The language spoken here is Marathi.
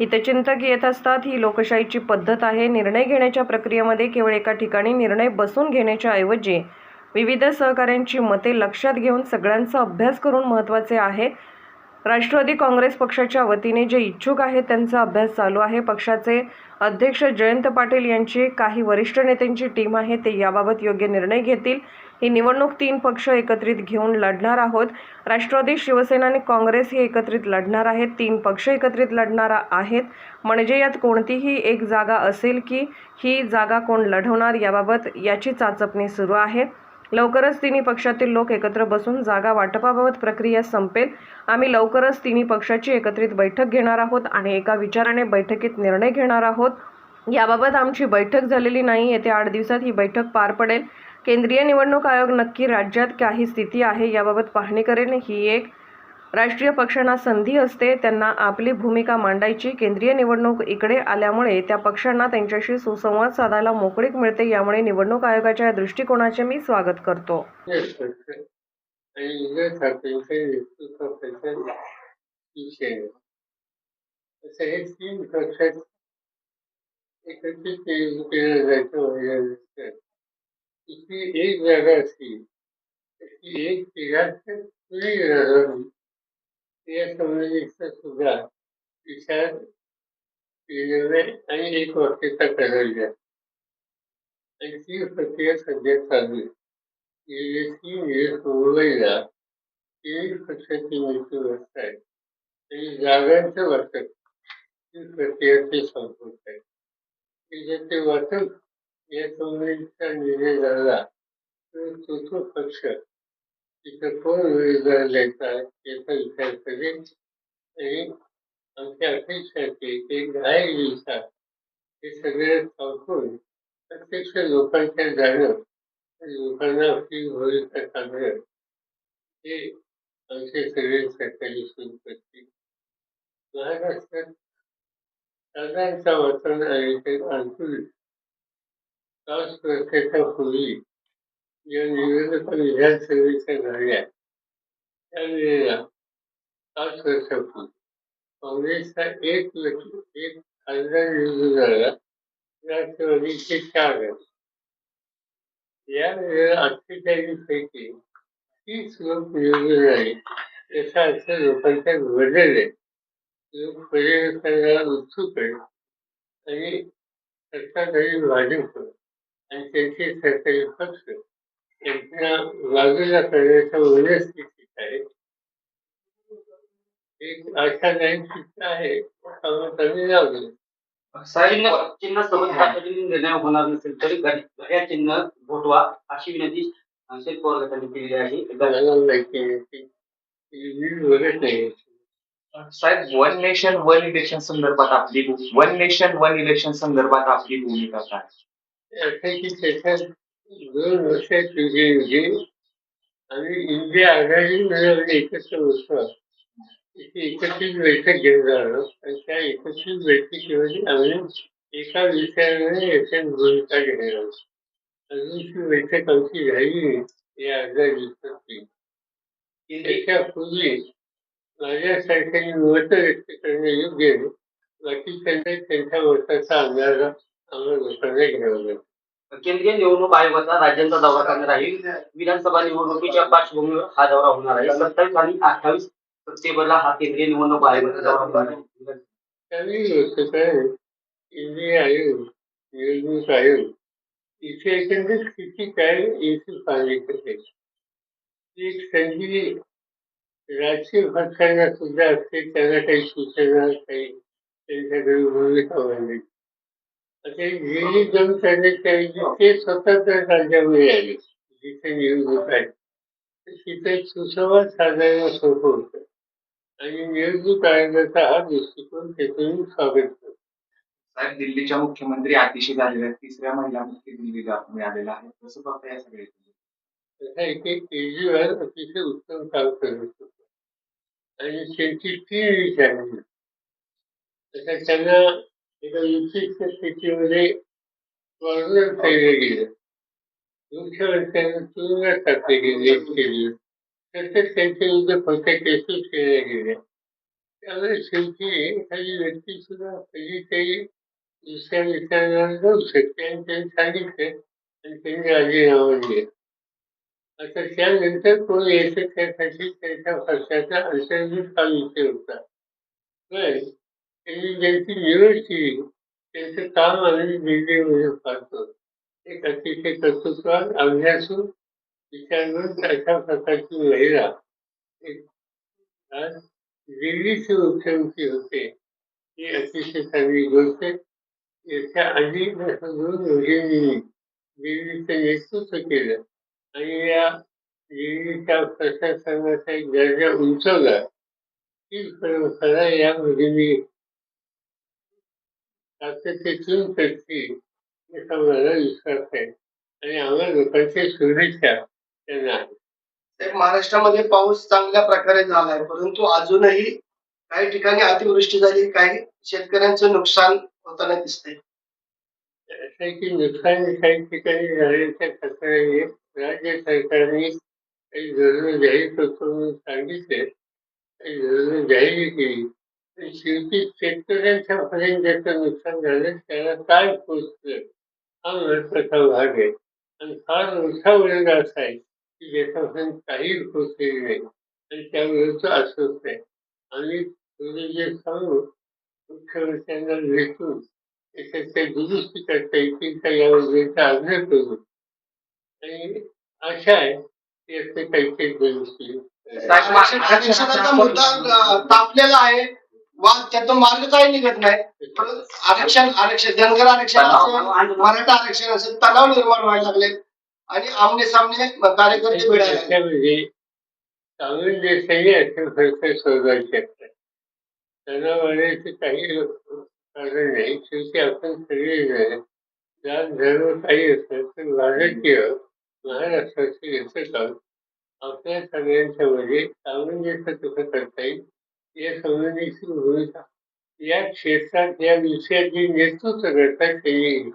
हितचिंतक येत असतात. ही लोकशाहीची पद्धत आहे. निर्णय घेण्याच्या प्रक्रियेमध्ये केवळ एका ठिकाणी निर्णय बसून घेण्याच्या ऐवजी विविध सहकाऱ्यांची मते लक्षात घेऊन सगळ्यांचा अभ्यास करून महत्त्वाचे आहे. राष्ट्रवादी काँग्रेस पक्षाच्या वतीने जे इच्छुक आहेत त्यांचा अभ्यास चालू आहे. पक्षाचे अध्यक्ष जयंत पाटील यांची काही वरिष्ठ नेत्यांची टीम आहे. ते याबाबत योग्य निर्णय घेतील. ही निवडणूक तीन पक्ष एकत्रित घेऊन लढणार आहोत. राष्ट्रवादी शिवसेना आणि काँग्रेस हे एकत्रित लढणार आहेत. तीन पक्ष एकत्रित लढणार आहेत. म्हणजे यात कोणतीही एक जागा असेल की ही जागा कोण लढवणार याबाबत याची चाचपणी सुरू आहे. लवकरच तिन्ही पक्षातील लोक एकत्र बसून जागा वाटपाबाबत प्रक्रिया संपेल. आम्ही लवकरच तिन्ही पक्षाची एकत्रित बैठक घेणार आहोत आणि एका विचाराने बैठकीत निर्णय घेणार आहोत. याबाबत आमची बैठक झालेली नाही. येत्या आठ दिवसात ही बैठक पार पडेल. केंद्रीय निवडणूक आयोग नक्की राज्यात काही स्थिती आहे याबाबत पाहणी करेल ही एक राष्ट्रीय पक्षांना संधी असते त्यांना आपली भूमिका मांडायची. केंद्रीय निवडणूक इकडे आल्यामुळे त्या पक्षांना त्यांच्याशी सुसंवाद साधायला मोकळीक मिळते यामुळे निवडणूक आयोगाच्या या दृष्टिकोनाचे मी स्वागत करतो. एकत्रित केलं जायचं वगैरे एक जागा असली एक तिघात पुढे राहावी या संबंधीचा सुद्धा विचार केलेला आणि एक वाक्यता करावी आणि ती प्रक्रिया सध्या चालू आहे गेले तीन दिवस मुंबईला तीन पक्षाची नेते व्यवस्था आहे आणि जागांचं वाटप ही। प्रक्रिया ते संपवत आहे त्याच्यात ते वाटप या निर्णय झाला तर तो पक्ष तिथं कोण उमेदवार द्यायचा याचा विचार करेल आणि आमची अपेक्षा आहे की दहा दिवसात हे सगळे संपून प्रत्यक्ष लोकांच्या जाणं लोकांना आपली भूमिका सांगणं हे आमचे सगळे सरकारी सुरू करतील. महाराष्ट्रात साधारणतः वातावरण आहे ते अनुकूल पाच वर्षाच्या पूर्वी या निवडणुका विधानसभेच्या झाल्या त्यावेळेला पाच वर्षापूर्वी काँग्रेसचा एक व्यक्ती एक खासदार निवडून झाला राष्ट्रवादीचे चार आहेत या वेळेला अठ्ठेचाळीस पैकी तीस लोक निवडून आले याचा अर्थ लोकांच्या बदल आहे लोक परिवर्तनाला उत्सुक आहेत आणि सत्ताधारी भाजप आणि त्यांचे सरकारी पक्ष यांना बाजूला करण्याच्या मनस्थितीत आहे. एक आशादायक चित्र आहे त्यामुळे कमी साहेब चिन्ह सोबत निर्णय होणार नसेल तरी घड्याळ चिन्ह भोटवा अशी विनंती शरद पवार गटाने केलेली आहे. साहेब वन नेशन वन इलेक्शन संदर्भात आपली वन नेशन वन इलेक्शन संदर्भात आपली भूमिका काय? असं की त्याच्यात दोन वर्षापूर्वी जे आम्ही इंडिया आघाडी मिळवली एकत्र होतो एकत्रित बैठक घेणार आहोत आणि त्या एकत्रित बैठकीमध्ये आम्ही एका विषयाने याच्यात भूमिका घेणार आहोत अजून ती बैठक आमची झाली नाही या अर्ध्या दिवसात त्याच्यापूर्वी माझ्यासारख्यांनी मत व्यक्त करणे योग्य बाकी बाकीच्यांना त्यांच्या मताचा अंदाज केंद्रीय निवडणूक आयोगाचा राज्यांचा दौरा करणार आहे. विधानसभा निवडणुकीच्या पार्श्वभूमीवर हा दौरा होणार आहे. सत्तावीस आणि अठ्ठावीस सप्टेंबरला हा केंद्रीय निवडणूक आयोगाचा दौरा होणार आहे. केंद्रीय आयोग निवडणूक आयोग इथे एकंदर स्थिती काय करते ती. एक संधी राजकीय पक्षांना सुद्धा असते त्यांना काही सूचना काही त्यांच्याकडे भूमिका मांडली गेली ऐवजी ते स्वतंत्र राज्यामध्ये आले. जिथे निवडणूक आहे तिथे सुसंवाद साधायला सोपं होतं. आणि निवडणूक आयोगाचा हा दृष्टिकोन त्यातून स्वागत करतो. साहेब दिल्लीच्या मुख्यमंत्री अतिशय झालेल्या. तिसऱ्या महिला मुख्य दिल्लीला मिळालेला आहे कसं बघता या सगळे तसा इथे केजरीवाल अतिशय उत्तम काम करत होते. आणि त्यांची विचारली. तसा त्यांना एका विशिष्ट स्थितीमध्ये कॉर्नर केलं गेलं. मुख्यमंत्र्यांना तुरुंगात टाकले गेले केली तसंच त्यांच्या विरुद्ध खोट्या केसेस केल्या गेल्या त्यामुळे शेवटी एखादी व्यक्ती सुद्धा कधी काही दुसऱ्या विचाराला जाऊ शकते आणि त्यांनी सांगितले आणि त्यांनी राजीनामा दिले. आता त्यानंतर कोण यायचं त्यासाठी त्यांच्या पक्षाचा अंतर्गत हा विषय होता? पण त्यांनी ज्यांची निवड केली त्यांचं काम आम्ही दिल्लीमध्ये पाहतो एक अतिशय कर्तृत्वान अभ्यासू विचारवंत अशा प्रकारची महिला. आज दिल्लीचे मुख्यमंत्री होते. ही अतिशय चांगली गोष्ट याच्या अनेक दोन मुलींनी दिल्लीचं नेतृत्व केलं. आणि या दिल्लीच्या प्रशासनाचा एक दर्जा उंचवला. ही परंपरा या मुलींनी सातत्यातून करतील याचा मला विश्वास आहे आणि आम्हा लोकांची शुभेच्छा त्यांना आहे साहेब, महाराष्ट्रामध्ये पाऊस चांगल्या प्रकारे झालाय परंतु अजूनही काही ठिकाणी अतिवृष्टी झाली काही शेतकऱ्यांचं नुकसान होताना दिसतंय. आहे की नुकसान काही ठिकाणी झाल्याच्या तक्रारी राज्य सरकारने काही धोरणं जाहीर म्हणून सांगितले काही धोरणं जाहीर केली. शेवटी शेतकऱ्यांच्या पर्यंत ज्याचं नुकसान झालं त्याला काय पोचलं हा महत्त्वाचा भाग आहे. आणि फार मोठा वर्ग असा आहे की ज्याच्यापर्यंत काही पोचलेली नाही. आणि त्याविरुद्ध अस्वस्थ आहे. आम्ही थोडे जे सांगू मुख्यमंत्र्यांना भेटून त्याच्यात काही दुरुस्ती करता येतील का यावरचा आग्रह करू आणि आशा आहे की याचे काही काही दुरुस्ती मुद्दा तापलेला आहे. वाद त्यातून मार्ग काही निघत नाही. आरक्षण आरक्षण धनगर आरक्षण असेल मराठा आरक्षण असेल तणाव निर्माण व्हायला लागले. आणि आमने सामने कार्यकर्ते मिळाले त्याच्यामध्ये सामंजस्याने अशा फरक सोडवायला शकतात तणावाण्याचे काही कारण नाही. शेवटी आपण सगळे जात धर्म काही असेल तर भारतीय महाराष्ट्राचे याचं काम आपल्या सगळ्यांच्या मध्ये सामंजस्य कसं करता येईल या संबंधीची भूमिका या क्षेत्रात या विषयाचे नेतृत्व करता येईल